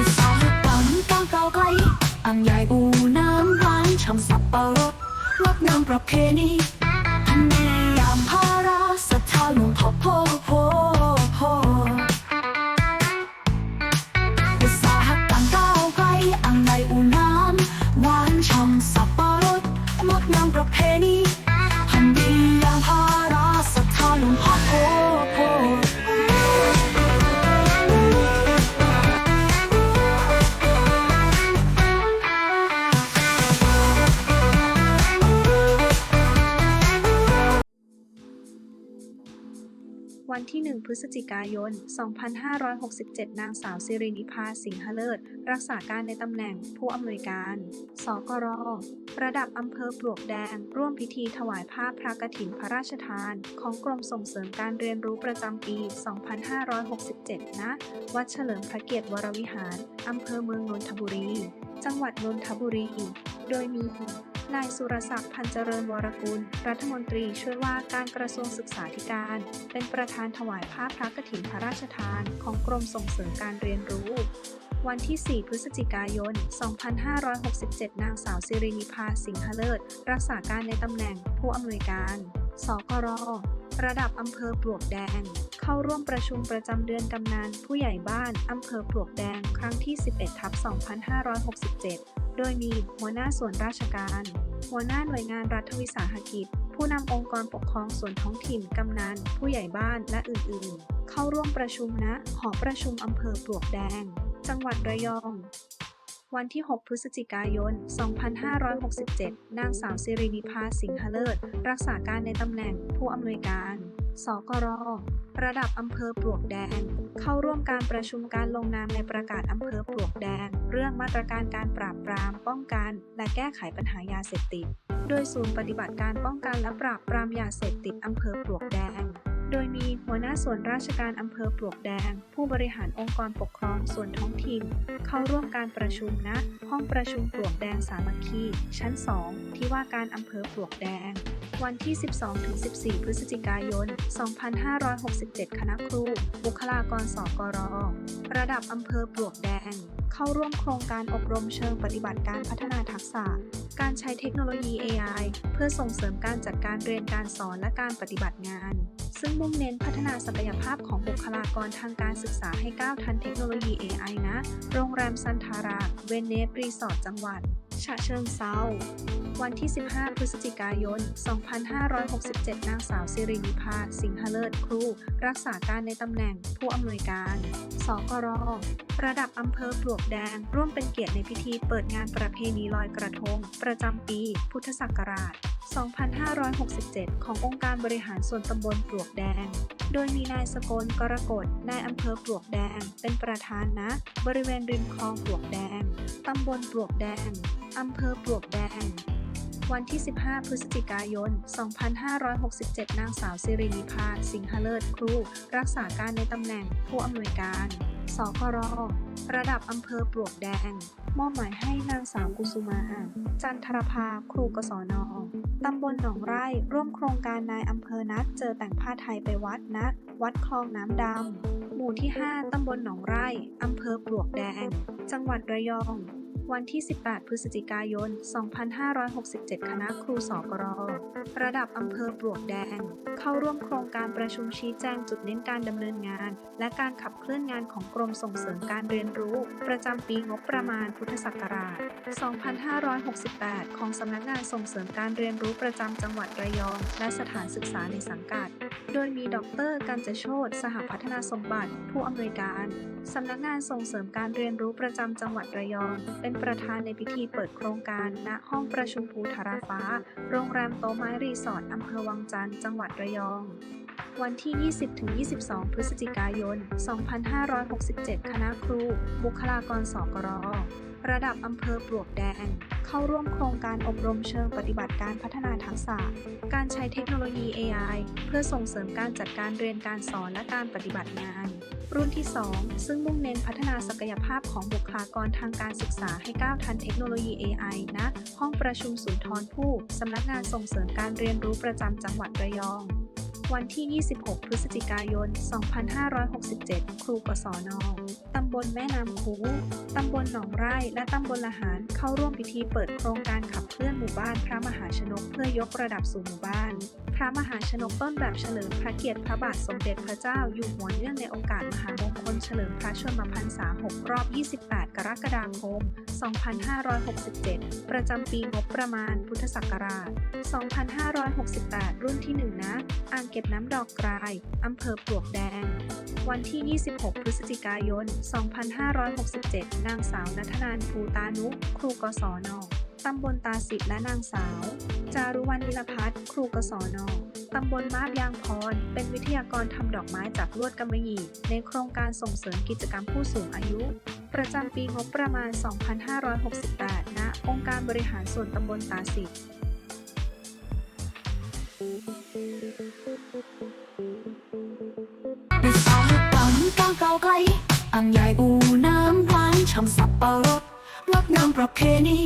วิสาหกรรมก้าวก้าไกลอ่างใหญ่อูน้ำหวานช่ำสับปะรดงดงามประเพณีทำเนียมพาราศรัทธาหลวงพ่อโพ วันที่ 1 พฤศจิกายน 2567 นางสาวสิรินิพาสิงหเลิศ รักษาการในตำแหน่งผู้อำนวยการ สกร ระดับอำเภอปลวกแดง ร่วมพิธีถวายผ้าพระกฐินพระราชทาน ของกรมส่งเสริมการเรียนรู้ประจำปี 2567 ณ วัดเฉลิมพระเกียรติวรวิหาร อำเภอเมืองนนทบุรี จังหวัดนนทบุรี โดยมี นายสุรศักดิ์พันเจริญวรกุล รัฐมนตรีช่วยว่าการกระทรวงศึกษาธิการ เป็นประธานถวายผ้าพระกฐินพระราชทานของกรมส่งเสริมการเรียนรู้ วันที่ 4 พฤศจิกายน 2567 นางสาวสิรินิพาสิงหเลิศ รักษาการในตำแหน่งผู้อำนวยการ สกรระดับอำเภอปลวกแดง เข้าร่วมประชุมประจำเดือนกำนันผู้ใหญ่บ้านอำเภอปลวกแดง ครั้งที่ 11ทับ2567 โดยมีหัวหน้าส่วนราชการ หัวหน้าหน่วยงานรัฐวิสาหกิจ ผู้นำองค์กรปกครองส่วนท้องถิ่น กำนัน ผู้ใหญ่บ้าน และอื่นๆ เข้าร่วมประชุมณหอประชุมอำเภอปลวกแดง จังหวัดระยอง วันที่ 6 พฤศจิกายน 2567 นางสาวสิรินิพาสิงหเลิศ รักษาการในตำแหน่งผู้อำนวยการ สกร ระดับอำเภอปลวกแดง เข้าร่วมการประชุมการลงนามในประกาศอำเภอปลวกแดง เรื่องมาตรการการปราบปราม ป้องกัน และแก้ไขปัญหายาเสพติด โดยศูนย์ปฏิบัติการป้องกันและปราบปรามยาเสพติดอำเภอปลวกแดง โดยมีหัวหน้าส่วนราชการอำเภอปลวกแดง ผู้บริหารองค์กรปกครองส่วนท้องถิ่น เข้าร่วมการประชุมณห้องประชุมปลวกแดงสามัคคี ชั้น 2 ที่ว่าการอำเภอปลวกแดง วันที่ 12-14 พฤศจิกายน 2567 คณะครู บุคลากรสกรระดับอำเภอปลวกแดง เข้าร่วมโครงการอบรมเชิงปฏิบัติการพัฒนาทักษะ การใช้เทคโนโลยี AI เพื่อส่งเสริมการจัดการเรียนการสอนและการปฏิบัติงาน ซึ่งมุ่งเน้นพัฒนาศักยภาพของบุคลากรทางการศึกษาให้ก้าวทันเทคโนโลยี AI นะ โรงแรมซันทารา เวเนสรีสอร์ทจังหวัดฉะเชิงเซาวันที่ 15 พฤศจิกายน 2567 นางสาวสิรินิพาสิงหเลิศครู รักษาการในตำแหน่งผู้อำนวยการ สกรระดับอำเภอปลวกแดง ร่วมเป็นเกียรติในพิธีเปิดงานประเพณีลอยกระทง ประจำปี พุทธศักราช 2567 ขององค์การบริหารส่วนตำบลปลวกแดง โดยมีนายสกลกรกฎนายอำเภอปลวกแดง เป็นประธานนะ บริเวณริมคลองปลวกแดง ตำบลปลวกแดง อำเภอปลวกแดง วันที่ 15 พฤศจิกายน 2567 นางสาวสิรินิพา สิงหเลิศ ครู รักษาการในตำแหน่งผู้อำนวยการ สกร ระดับอำเภอปลวกแดง มอบหมายให้นางสาวกุสุมา จันทรภา ครูกศนตำบลหนองไร่ ร่วมโครงการนายอำเภอนัดเจอแต่งผ้าไทยไปวัดนะ วัดคลองน้ำดำ หมู่ที่ 5 ตำบลหนองไร่ อำเภอปลวกแดง จังหวัดระยอง วันที่ 18 พฤศจิกายน 2567 คณะครูสกรระดับอำเภอปลวกแดง เข้าร่วมโครงการประชุมชี้แจงจุดเน้นการดำเนินงาน และการขับเคลื่อนงานของกรมส่งเสริมการเรียนรู้ ประจำปีงบประมาณพุทธศักราช 2568 ของสำนักงานส่งเสริมการเรียนรู้ประจำจังหวัดระยอง และสถานศึกษาในสังกัด โดยมีดรกันจโชตสหพัฒนาสมบัติ ผู้อำนวยการ สำนักงานส่งเสริมการเรียนรู้ประจำจังหวัดระยอง เป็นประธานในพิธีเปิดโครงการ ณ ห้องประชุมภูทาราฟ้า โรงแรมโตไม้รีสอร์ทอำเภอวังจันทร์ จังหวัดระยอง วันที่ 20-22 พฤศจิกายน 2567 คณะครู บุคลากรสกร ระดับอำเภอปลวกแดง เข้าร่วมโครงการอบรมเชิงปฏิบัติการพัฒนาทักษะ การใช้เทคโนโลยี AI เพื่อส่งเสริมการจัดการเรียนการสอนและการปฏิบัติงาน รุ่นที่ 2 ซึ่งมุ่งเน้นพัฒนาศักยภาพของบุคลากรทางการศึกษาให้ก้าวทันเทคโนโลยี AI ณห้องประชุมสุนทรภู่สำนักงานส่งเสริมการเรียนรู้ประจำจังหวัดระยอง วันที่ 26 พฤศจิกายน 2567 ครูกศนตำบลแม่น้ำคูตำบลหนองไร่ และตำบลละหารเข้าร่วมพิธีเปิดโครงการขับเคลื่อนหมู่บ้านพระมหาชนกเพื่อยกระดับสู่หมู่บ้าน พระมหาชนกต้นแบบเฉลิมพระเกียรติพระบาทสมเด็จพระเจ้าอยู่หัวเนื่องในโอกาสมหามงคลเฉลิมพระชนมพรรษา 6 รอบ 28 กรกฎาคม 2567 ประจำปีงบประมาณพุทธศักราช 2568 รุ่นที่ 1 นะ อ่างเก็บน้ำดอกกรายอำเภอปลวกแดง วันที่ 26 พฤศจิกายน 2567 นางสาวนัทนานภูตานุ ครูกศนตำบลตาสิและนางสาว จารุวรรณนิลพัฒน์ครูกศนตำบลมาบยางพร เป็นวิทยากรทำดอกไม้จากลวดกำมะหยี่ ในโครงการส่งเสริมกิจกรรมผู้สูงอายุ ประจำปีงบประมาณ 2568 ณ องค์การบริหารส่วนตำบลตาสิางใหญ่อูน้ำหวานช่ำสับปะรดงดงามประเพณี